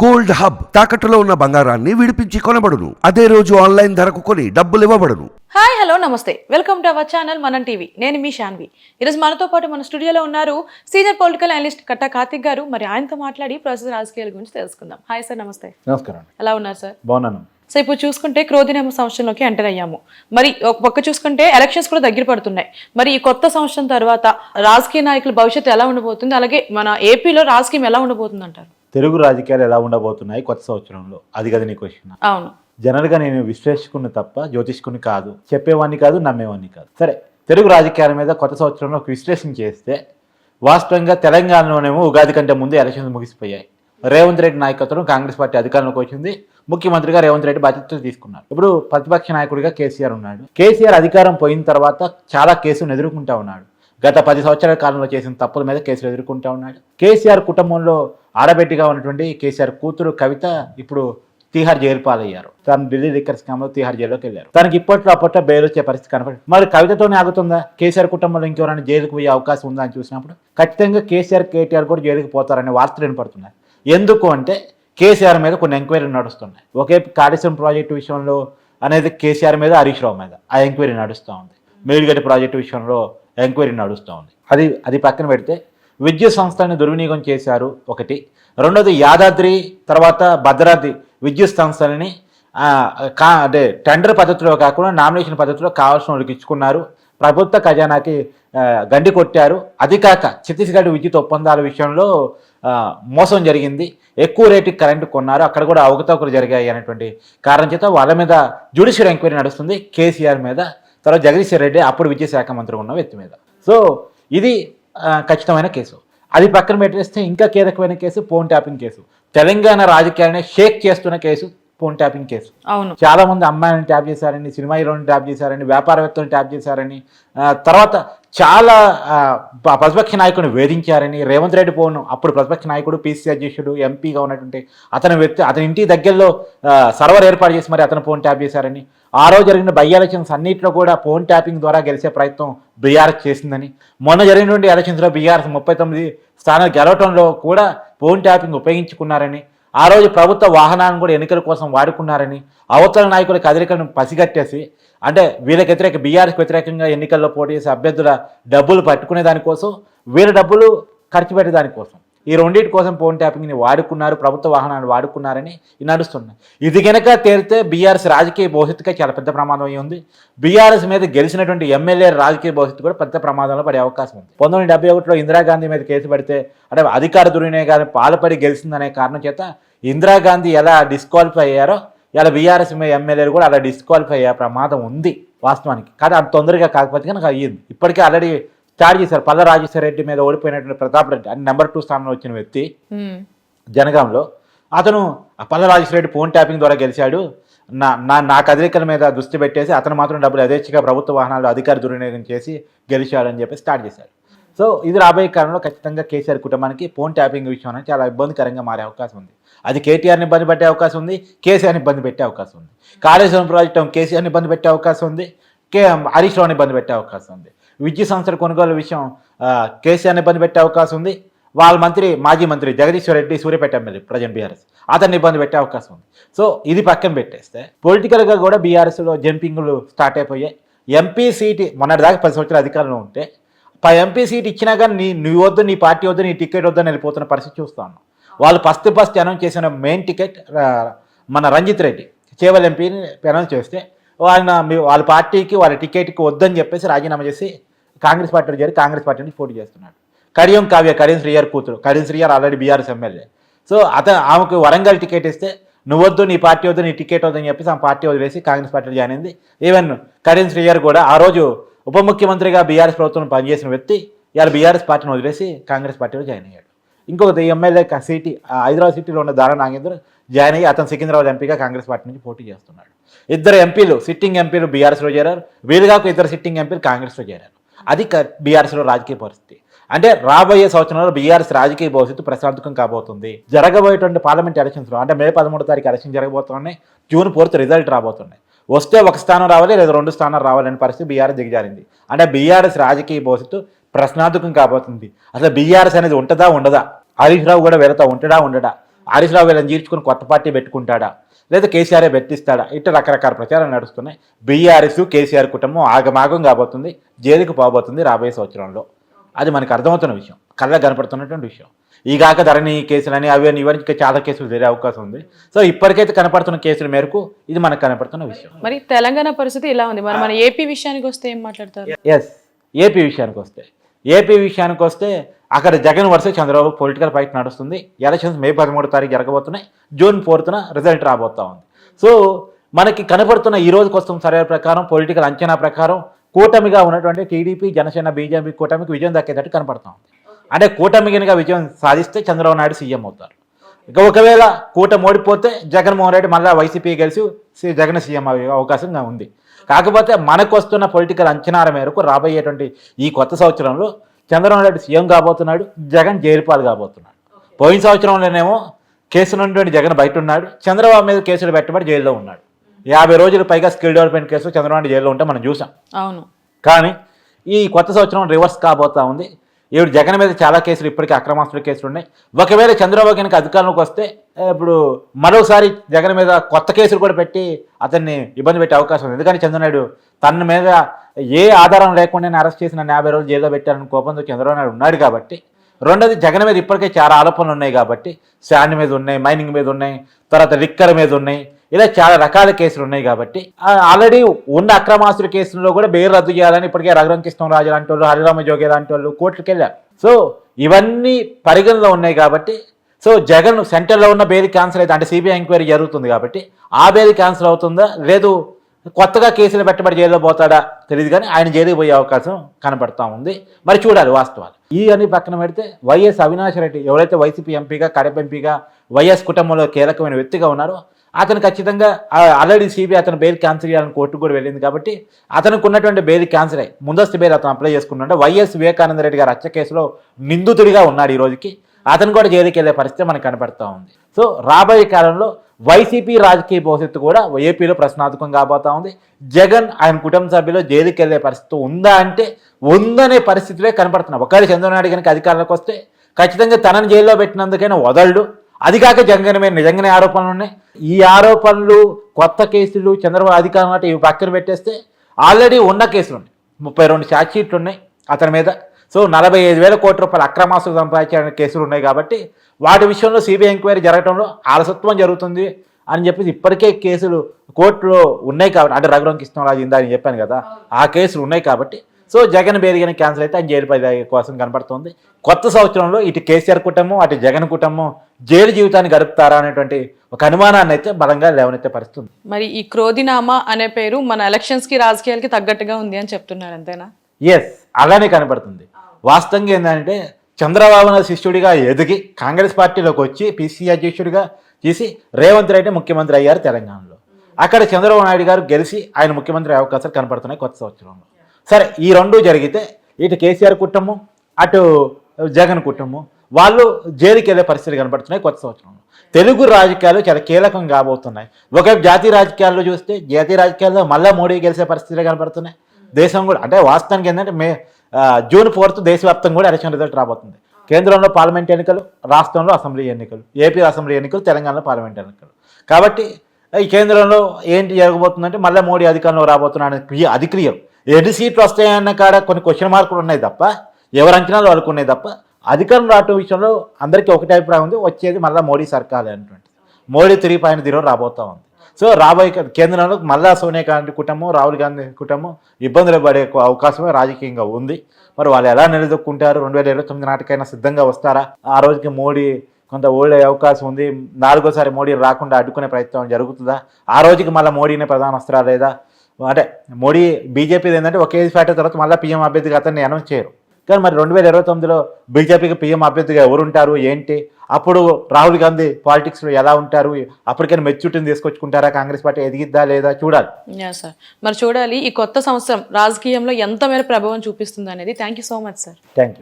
Gold hub తాకట్టులో ఉన్న బంగారాన్ని విడిపించి కొనబడును. అదే రోజు ఆన్లైన్ ధరకు కొని డబ్బులు ఇవ్వబడును. Hi hello namaste. Welcome to our channel Manam TV. నేను మీ శాన్వి ఈరోజు మనతో పాటు మన స్టూడియోలో ఉన్నారు senior political analyst Katta Karthik garu. మరి ఆయనతో మాట్లాడి ప్రస్తుత రాజకీయాల గురించి తెలుసుకుందాం. హాయ్ సార్ నమస్తే. నమస్కారం ఎలా ఉన్నారు సార్? బాగున్నాను. సో ఇప్పుడు చూసుకుంటే క్రోధినేమ సంవత్సరంలోకి ఎంటర్ అయ్యాము. మరి ఒక పక్క చూసుకుంటే ఎలక్షన్స్ కూడా దగ్గర పడుతున్నాయి. మరి ఈ కొత్త సంవత్సరం తర్వాత రాజకీయ నాయకుల భవిష్యత్తు ఎలా ఉండబోతుంది? అలాగే మన ఏపీలో రాజకీయం ఎలా ఉండబోతుంది అంటారు తెలుగు రాజకీయాలు ఎలా ఉండబోతున్నాయి కొత్త సంవత్సరంలో? అది కదా నీ క్వశ్చన్ అవును. జనరల్గా నేను విశ్లేషకుని తప్ప జ్యోతిష్కుని కాదు. చెప్పేవాడిని కాదు నమ్మేవాడిని కాదు. సరే తెలుగు రాజకీయాల మీద కొత్త సంవత్సరంలో ఒక విశ్లేషణ చేస్తే వాస్తవంగా తెలంగాణలోనేమో ఉగాది కంటే ముందే ఎలక్షన్స్ ముగిసిపోయాయి. రేవంత్ రెడ్డి నాయకత్వం కాంగ్రెస్ పార్టీ అధికారంలోకి వచ్చింది. ముఖ్యమంత్రిగా రేవంత్ రెడ్డి బాధ్యతలు తీసుకున్నారు. ఇప్పుడు ప్రతిపక్ష నాయకుడిగా కేసీఆర్ ఉన్నాడు. కేసీఆర్ అధికారం పోయిన తర్వాత చాలా కేసులను ఎదుర్కొంటా ఉన్నాడు. గత పది సంవత్సరాల కాలంలో చేసిన తప్పుల మీద కేసులు ఎదుర్కొంటూ ఉన్నాడు. కేసీఆర్ కుటుంబంలో ఆడబెట్టిగా ఉన్నటువంటి కేసీఆర్ కూతురు కవిత ఇప్పుడు తీహార్ జైలు పాలయ్యారు. తను ఢిల్లీ లిక్కర్ స్కామ్ తీహార్ జైల్లోకి వెళ్ళారు. తనకి ఇప్పట్లో అప్పట్లో బెయిల్ వచ్చే పరిస్థితి కనపడి మరి కవితతోనే ఆగుతుందా? కేసీఆర్ కుటుంబంలో ఇంకెవరైనా జైలుకు పోయే అవకాశం ఉందా అని చూసినప్పుడు ఖచ్చితంగా కేసీఆర్ కేటీఆర్ కూడా జైలుకు పోతారనే వార్తలు వినపడుతున్నాయి. ఎందుకు అంటే కేసీఆర్ మీద కొన్ని ఎంక్వైరీలు నడుస్తున్నాయి. ఒకే కాళేశ్వరం ప్రాజెక్టు విషయంలో అనేది కేసీఆర్ మీద హరీష్ రావు మీద ఆ ఎంక్వైరీ నడుస్తూ ఉంది. మేడిగడ్డ ప్రాజెక్టు విషయంలో ఎంక్వైరీ నడుస్తూ ఉంది. అది అది పక్కన పెడితే విద్యుత్ సంస్థలను దుర్వినియోగం చేశారు ఒకటి. రెండోది యాదాద్రి తర్వాత భద్రాద్రి విద్యుత్ సంస్థలని కా అంటే టెండర్ పద్ధతిలో కాకుండా నామినేషన్ పద్ధతిలో కావాల్సిన వాళ్ళకి ఇచ్చుకున్నారు. ప్రభుత్వ ఖజానాకి గండి కొట్టారు. అది కాక ఛత్తీస్గఢ్ విద్యుత్ ఒప్పందాల విషయంలో మోసం జరిగింది. ఎక్కువ రేటుకి కరెంటు కొన్నారు. అక్కడ కూడా అవకతవకలు జరిగాయి అనేటువంటి కారణం చేత వాళ్ళ మీద జ్యుడిషియల్ ఎంక్వైరీ నడుస్తుంది. కేసీఆర్ మీద తర్వాత జగదీశ్వర్ రెడ్డి అప్పుడు విద్యాశాఖ మంత్రి ఉన్న వ్యక్తి మీద. సో ఇది ఖచ్చితమైన కేసు. అది పక్కన పెట్టేస్తే ఇంకా కీలకమైన case phone tapping case. Telangana రాజకీయాన్ని షేక్ చేస్తున్న కేసు ఫోన్ ట్యాపింగ్ కేసు. అవును. చాలా మంది అమ్మాయిలను ట్యాప్ చేశారని సినిమా హీరోని ట్యాప్ చేశారని వ్యాపారవేత్తలను ట్యాప్ చేశారని తర్వాత చాలా ప్రతిపక్ష నాయకుడిని వేధించారని రేవంత్ రెడ్డి ఫోన్ అప్పుడు ప్రతిపక్ష నాయకుడు పీసీ అధ్యక్షుడు ఎంపీగా ఉన్నటువంటి అతని వ్యక్తి అతని ఇంటి దగ్గరలో సర్వర్ ఏర్పాటు చేసి మరి అతను ఫోన్ ట్యాప్ చేశారని ఆ రోజు జరిగిన బై ఎలక్షన్స్ అన్నింటిలో కూడా ఫోన్ ట్యాపింగ్ ద్వారా గెలిచే ప్రయత్నం బీఆర్ఎస్ చేసిందని మొన్న జరిగినటువంటి ఎలక్షన్స్లో బీఆర్ఎస్ ముప్పై తొమ్మిది స్థానాలు గెలవటంలో కూడా ఫోన్ ట్యాపింగ్ ఉపయోగించుకున్నారని ఆ రోజు ప్రభుత్వ వాహనాలను కూడా ఎన్నికల కోసం వాడుకున్నారని అవతల నాయకుల కదలికలను పసిగట్టేసి అంటే వీళ్ళకి వ్యతిరేక బీఆర్ఎస్కి వ్యతిరేకంగా ఎన్నికల్లో పోటీ చేసే అభ్యర్థుల డబ్బులు పట్టుకునే దానికోసం వీళ్ళ డబ్బులు ఖర్చు పెట్టే దానికోసం. ఈ రెండింటి కోసం ఫోన్ ట్యాపింగ్ని వాడుకున్నారు ప్రభుత్వ వాహనాన్ని వాడుకున్నారని నడుస్తున్నాయి. ఇది కనుక తేరితే బీఆర్ఎస్ రాజకీయ భవిష్యత్తుగా చాలా పెద్ద ప్రమాదం అయి ఉంది. బీఆర్ఎస్ మీద గెలిచినటువంటి ఎమ్మెల్యే రాజకీయ భవిష్యత్తు కూడా పెద్ద ప్రమాదంలో పడే అవకాశం ఉంది. పంతొమ్మిది డెబ్బై ఒకటిలో ఇందిరాగాంధీ మీద కేసు పడితే అంటే అధికార దుర్వినియోగాన్ని పాల్పడి గెలిచిందనే కారణం చేత ఇందిరాగాంధీ ఎలా డిస్క్వాలిఫై అయ్యారో ఇలా బీఆర్ఎస్ ఎమ్మెల్యేలు కూడా అలా డిస్క్వాలిఫై అయ్యే ప్రమాదం ఉంది వాస్తవానికి. కానీ అంత తొందరగా కాకపోతే కనుక అయ్యింది. ఇప్పటికే ఆల్రెడీ స్టార్ట్ చేశారు. పల్ల రాజేశ్వర రెడ్డి మీద ఓడిపోయినటువంటి ప్రతాప్ రెడ్డి అని నెంబర్ టూ స్థానంలో వచ్చిన వ్యక్తి. జనగాంలో. అతను పల్ల రాజేశ్వర రెడ్డి ఫోన్ ట్యాపింగ్ ద్వారా గెలిచాడు. నా నా నా కదలికల మీద దృష్టి పెట్టేసి అతను మాత్రం డబ్బులు యథేచ్ఛగా ప్రభుత్వ వాహనాలు అధికార దుర్వినియోగం చేసి గెలిచాడని చెప్పి స్టార్ట్ చేశాడు. సో ఇది రాబోయే కాలంలో ఖచ్చితంగా కేసీఆర్ కుటుంబానికి ఫోన్ ట్యాపింగ్ విషయం అనేది చాలా ఇబ్బందికరంగా మారే అవకాశం ఉంది. అది కేటీఆర్ని ఇబ్బంది పెట్టే అవకాశం ఉంది కేసీఆర్ని ఇబ్బంది పెట్టే అవకాశం ఉంది. కాళేశ్వరం ప్రాజెక్టు కేసీఆర్ని ఇబ్బంది పెట్టే అవకాశం ఉంది. కే హరీష్ రావుని ఇబ్బంది పెట్టే అవకాశం ఉంది. విద్యుత్ సంస్థల కొనుగోలు విషయం కేసీఆర్ని ఇబ్బంది పెట్టే అవకాశం ఉంది. వాళ్ళ మంత్రి మాజీ మంత్రి Jagadishwar Reddy Suryapet MLA present BRS. అతన్ని ఇబ్బంది పెట్టే అవకాశం ఉంది. సో ఇది పక్కన పెట్టేస్తే పొలిటికల్గా కూడా బీఆర్ఎస్లో జంపింగ్లు స్టార్ట్ అయిపోయాయి. ఎంపీ సీట్ మొన్నటిదాకా పది సంవత్సరాల అధికారంలో ఉంటే పై ఎంపీ సీట్ ఇచ్చినా కానీ నీ నీ వద్దు నీ పార్టీ వద్దు నీ టికెట్ వద్దని వెళ్ళిపోతున్న పరిస్థితి చూస్తాను వాళ్ళు ఫస్ట్ ఫస్ట్ అనౌన్స్ చేసిన మెయిన్ టికెట్ మన రంజిత్ రెడ్డి. చేవల్ ఎంపీని అనౌన్స్ చేస్తే ఆయన మీ- వాళ్ళ పార్టీకి వాళ్ళ టికెట్కి వద్దని చెప్పేసి రాజీనామా చేసి కాంగ్రెస్ పార్టీలో చేరి కాంగ్రెస్ పార్టీ నుంచి పోటీ చేస్తున్నాడు. కడియం కావ్య కడియం శ్రీయర్ కూతురు. Kadiyam Srihari already BRS MLA. So అతను ఆమెకు వరంగల్ టికెట్ ఇస్తే నువ్వొద్దు నీ పార్టీ వద్దు నీ టికెట్ వద్దని చెప్పేసి ఆమె పార్టీ వదిలేసి కాంగ్రెస్ పార్టీలో జాయిన్ అయింది. ఈవెన్ కడియం శ్రీయర్ కూడా ఆ రోజు ఉప ముఖ్యమంత్రిగా బీఆర్ఎస్ ప్రభుత్వం పనిచేసిన వ్యక్తి ఇవాళ బీఆర్ఎస్ పార్టీని వదిలేసి కాంగ్రెస్ పార్టీలో జాయిన్ అయ్యాడు. ఇంకొక ఎమ్మెల్యే సిటీ హైదరాబాద్ సిటీలో ఉన్న దారా నాగేంద్ర జాయిన్ అయ్యి అతను సికింద్రాబాద్ ఎంపీగా కాంగ్రెస్ పార్టీ నుంచి పోటీ చేస్తున్నాడు. ఇద్దరు ఎంపీలు సిట్టింగ్ ఎంపీలు బీఆర్ఎస్లో చేరారు. వీలుగాకు ఇద్దరు సిట్టింగ్ ఎంపీలు కాంగ్రెస్లో చేరారు. అది బీఆర్ఎస్లో రాజకీయ పరిస్థితి. అంటే రాబోయే సంవత్సరంలో బీఆర్ఎస్ రాజకీయ భవిష్యత్తు ప్రశాంతకం కాబోతుంది. జరగబోయేటువంటి పార్లమెంట్ ఎలక్షన్స్లో అంటే మే పదమూడో తారీఖు ఎలక్షన్ జరగబోతున్నాయి. జూన్ ఫోర్త్ రిజల్ట్ రాబోతున్నాయి. వస్తే ఒక స్థానం రావాలి లేదా రెండు స్థానాలు రావాలని పరిస్థితి బీఆర్ఎస్ దిగజారింది. అంటే బీఆర్ఎస్ రాజకీయ భవిష్యత్తు ప్రశ్నార్థకం కాబోతుంది. అసలు బీఆర్ఎస్ అనేది ఉంటుందా ఉండదా? హరీష్ రావు కూడా వెళతా ఉంటాడా ఉండడా? హరీష్ రావు వీళ్ళని జీర్చుకుని కొత్త పార్టీ పెట్టుకుంటాడా? లేదా కేసీఆర్ పెట్టిస్తాడా ఇట్లా రకరకాల ప్రచారాలు నడుస్తున్నాయి. బీఆర్ఎస్ కేసీఆర్ కుటుంబం ఆగమాగం కాబోతుంది. జైలుకు పోబోతుంది రాబోయే సంవత్సరంలో. అది మనకు అర్థమవుతున్న విషయం. కళ్ళ కనపడుతున్నటువంటి విషయం. ఈ కాక ధరణి కేసులని అవి అని ఇవన్నీ చాలా కేసులు జరిగే అవకాశం ఉంది. సో ఇప్పటికైతే కనపడుతున్న కేసుల మేరకు ఇది మనకు కనపడుతున్న విషయం. మరి తెలంగాణ పరిస్థితి ఇలా ఉంది. మరి మన ఏపీ విషయానికి వస్తే ఏం మాట్లాడతారు? ఎస్ ఏపీ విషయానికి వస్తే. ఏపీ విషయానికి వస్తే అక్కడ Jagan versus Chandrababu political fight నడుస్తుంది. ఎలక్షన్స్ మే పదమూడు తారీఖు జరగబోతున్నాయి. జూన్ ఫోర్త్న రిజల్ట్ రాబోతా ఉంది. సో మనకి కనపడుతున్న ఈ రోజుకి వస్తున్న సర్వే ప్రకారం పొలిటికల్ అంచనా ప్రకారం కూటమిగా ఉన్నటువంటి టీడీపీ జనసేన బీజేపీ కూటమికి విజయం దక్కేటట్టు కనపడుతూ ఉంది. అంటే కూటమిగా విజయం సాధిస్తే చంద్రబాబు నాయుడు సీఎం అవుతారు. ఇక ఒకవేళ కూటమి ఓడిపోతే జగన్మోహన్ రెడ్డి మళ్ళీ వైసీపీ గెలిచి జగన్ సీఎం అయ్యే అవకాశం ఉంది. కాకపోతే మనకు వస్తున్న పొలిటికల్ అంచనాల మేరకు రాబోయేటువంటి ఈ కొత్త సంవత్సరంలో చంద్రబాబు నాయుడు సీఎం కాబోతున్నాడు జగన్ జైలుపాలు కాబోతున్నాడు. పోయిన సంవత్సరంలోనేమో కేసులు ఉన్నటువంటి జగన్ బయట ఉన్నాడు చంద్రబాబు మీద కేసులు పెట్టబడి జైల్లో ఉన్నాడు. యాభై రోజులు పైగా skill development case Chandrababu Naidu జైల్లో ఉంటే మనం చూసాం. అవును. కానీ ఈ కొత్త సంవత్సరం రివర్స్ కాబోతా ఉంది. ఈవిడ జగన్ మీద చాలా కేసులు ఇప్పటికీ అక్రమాస్తుల కేసులు ఉన్నాయి. ఒకవేళ చంద్రబాబు కనుక అధికారంలోకి వస్తే ఇప్పుడు మరోసారి జగన్ మీద కొత్త కేసులు కూడా పెట్టి అతన్ని ఇబ్బంది పెట్టే అవకాశం ఉంది. ఎందుకంటే చంద్రనాయుడు తన మీద ఏ ఆధారం లేకుండా అరెస్ట్ చేసిన యాభై రోజులు జైల్లో పెట్టారని కోపంతో చంద్రబాబు నాయుడు ఉన్నాడు కాబట్టి రెండోది జగన్ మీద ఇప్పటికే చాలా ఆరోపణలు ఉన్నాయి కాబట్టి శాండ్ మీద ఉన్నాయి మైనింగ్ మీద ఉన్నాయి తర్వాత లిక్కర్ మీద ఉన్నాయి. ఇలా చాలా రకాల కేసులు ఉన్నాయి కాబట్టి ఆల్రెడీ ఉన్న అక్రమాస్తుల కేసుల్లో కూడా బెయిల్ రద్దు చేయాలని ఇప్పటికే రఘురం కృష్ణరాజు లాంటి వాళ్ళు హరిరామ జోగి లాంటి వాళ్ళు కోర్టుకు వెళ్ళారు. సో ఇవన్నీ పరిగణలో ఉన్నాయి కాబట్టి సో జగన్ సెంటర్లో ఉన్న బెయిల్ క్యాన్సిల్ అయితే అంటే సిబిఐ ఎంక్వైరీ జరుగుతుంది కాబట్టి ఆ బెయిల్ క్యాన్సిల్ అవుతుందా? లేదు. కొత్తగా కేసులు పెట్టబడి జైల్లో పోతాడా? తెలియదు కానీ ఆయన జైలుకి పోయే అవకాశం కనబడతా ఉంది. మరి చూడాలి వాస్తవాలు. ఈ అని పక్కన పెడితే వైఎస్ అవినాష్ రెడ్డి ఎవరైతే వైసీపీ ఎంపీగా కడప ఎంపీగా వైఎస్ కుటుంబంలో కీలకమైన వ్యక్తిగా ఉన్నారో అతను ఖచ్చితంగా ఆల్రెడీ సిబిఐ అతను బెయిల్ క్యాన్సిల్ చేయాలని కోర్టు కూడా వెళ్ళింది కాబట్టి అతనికి ఉన్నటువంటి బెయిల్ క్యాన్సిల్. అయ్యి ముందస్తు బెయిల్ అతను అప్లై చేసుకున్నాడు. వైఎస్ వివేకానంద రెడ్డి గారు హత్య కేసులో నిందితుడిగా ఉన్నాడు ఈ రోజుకి. అతను కూడా జైలుకి వెళ్ళే పరిస్థితి మనకు కనపడతా ఉంది. సో రాబోయే కాలంలో వైసీపీ రాజకీయ భవిష్యత్తు కూడా ఏపీలో ప్రశ్నార్థకం కాబోతా ఉంది. జగన్ ఆయన కుటుంబ సభ్యులు జైలుకి వెళ్ళే పరిస్థితి ఉందా అంటే ఉందనే పరిస్థితులే కనపడుతున్నాయి. ఒకవేళ చంద్రబాబు నాయుడు కనుక అధికారంలోకి వస్తే ఖచ్చితంగా తనను జైల్లో పెట్టినందుకైనా వదలడు. అది కాక జగన్ మీద నిజంగానే ఆరోపణలు ఉన్నాయి. ఈ ఆరోపణలు కొత్త కేసులు చంద్రబాబు అధికారం అంటే ఇవి పక్కన పెట్టేస్తే ఆల్రెడీ ఉన్న కేసులు ఉన్నాయి. ముప్పై రెండు ఛార్జ్ ఉన్నాయి అతని మీద. సో నలభై ఐదు వేల కోట్ల రూపాయల అక్రమాస్తులు సంపాదించాలని కేసులు ఉన్నాయి కాబట్టి వాటి విషయంలో సిబిఐ ఎంక్వైరీ జరగడంలో ఆలసత్వం జరుగుతుంది అని చెప్పేసి ఇప్పటికే కేసులు కోర్టులో ఉన్నాయి కాబట్టి అంటే రఘురం కృష్ణరాజు ఇందా అని చెప్పాను కదా ఆ కేసులు ఉన్నాయి కాబట్టి. సో జగన్ బేరిగిన క్యాన్సిల్ అయితే ఆయన జైలు కోసం కనపడుతుంది కొత్త సంవత్సరంలో ఇటు కేసీఆర్ కుటుంబం అటు జగన్ కుటుంబం జైలు జీవితాన్ని గడుపుతారా అనేటువంటి ఒక అనుమానాన్ని అయితే బలంగా లేవనెత్తే పరిస్థితి ఉంది. మరి ఈ క్రోధినామా అనే పేరు మన ఎలక్షన్స్కి రాజకీయాలకి తగ్గట్టుగా ఉంది అని చెప్తున్నారు అంతేనా? ఎస్ అలానే కనపడుతుంది వాస్తవంగా ఏంటంటే చంద్రబాబు నాయుడు శిష్యుడిగా ఎదిగి కాంగ్రెస్ పార్టీలోకి వచ్చి పిసిసి అధ్యక్షుడిగా చేసి రేవంత్ రెడ్డి ముఖ్యమంత్రి అయ్యారు తెలంగాణలో. అక్కడ చంద్రబాబు నాయుడు గారు గెలిచి ఆయన ముఖ్యమంత్రి అవకాశాలు కనపడుతున్నాయి కొత్త సంవత్సరంలో. సరే ఈ రెండు జరిగితే ఇటు కేసీఆర్ కుటుంబం అటు జగన్ కుటుంబం వాళ్ళు జైలుకి వెళ్ళే పరిస్థితులు కనపడుతున్నాయి కొత్త సంవత్సరంలో. తెలుగు రాజకీయాలు చాలా కీలకం కాబోతున్నాయి. ఒకవైపు జాతీయ రాజకీయాల్లో చూస్తే జాతీయ రాజకీయాల్లో మళ్ళీ మోడీ గెలిచే పరిస్థితులు కనపడుతున్నాయి. దేశం కూడా అంటే వాస్తవానికి ఏంటంటే మే జూన్ ఫోర్త్ దేశవ్యాప్తంగా కూడా ఎలక్షన్ రిజల్ట్ రాబోతుంది. కేంద్రంలో పార్లమెంట్ ఎన్నికలు రాష్ట్రంలో అసెంబ్లీ ఎన్నికలు ఏపీ అసెంబ్లీ ఎన్నికలు తెలంగాణలో పార్లమెంట్ ఎన్నికలు. కాబట్టి ఈ కేంద్రంలో ఏంటి జరగబోతుందంటే మళ్ళీ మోడీ అధికారంలో రాబోతున్నాడు క్రియ అది క్లియర్ ఎన్ని సీట్లు వస్తాయన్న కాడ కొన్ని క్వశ్చన్ మార్కులు ఉన్నాయి తప్ప ఎవరి అంచనాలు వాళ్ళకు తప్ప అధికారం రావటం విషయంలో అందరికీ ఒకటే అభిప్రాయం ఉంది వచ్చేది మళ్ళీ మోడీ సర్కార్ అనేటువంటి మోడీ త్రీ పాయింట్ జీరో రాబోతూ ఉంది. సో రాబోయే కేంద్రంలో మళ్ళా సోనియా గాంధీ కుటుంబం రాహుల్ గాంధీ కుటుంబం ఇబ్బందులు పడే అవకాశమే రాజకీయంగా ఉంది. మరి వాళ్ళు ఎలా నిలదొక్కుంటారు? రెండు వేల ఇరవై తొమ్మిది నాటికైనా సిద్ధంగా వస్తారా? ఆ రోజుకి మోడీ కొంత ఓడే అవకాశం ఉంది. నాలుగోసారి మోడీ రాకుండా అడ్డుకునే ప్రయత్నం జరుగుతుందా? ఆ రోజుకి మళ్ళీ మోడీనే ప్రధాన వస్తారా లేదా? అంటే మోడీ బీజేపీ ఏంటంటే ఒకే ఫ్యాక్టర్ తర్వాత మళ్ళీ పీఎం అభ్యర్థిగా అతన్ని అనౌన్స్ చేయరు. కానీ మరి రెండు వేల ఇరవై తొమ్మిదిలో బీజేపీకి పీఎం అభ్యర్థిగా ఎవరు ఉంటారు ఏంటి? అప్పుడు రాహుల్ గాంధీ పాలిటిక్స్లో ఎలా ఉంటారు? అప్పటికైనా మెచ్యూరిటీని తీసుకొచ్చుకుంటారా? కాంగ్రెస్ పార్టీ ఎదిగిద్దా లేదా? చూడాలి. సార్. మరి చూడాలి ఈ కొత్త సంవత్సరం రాజకీయంలో ఎంత మేర ప్రభావం చూపిస్తుంది అనేది thank so much sir. Thank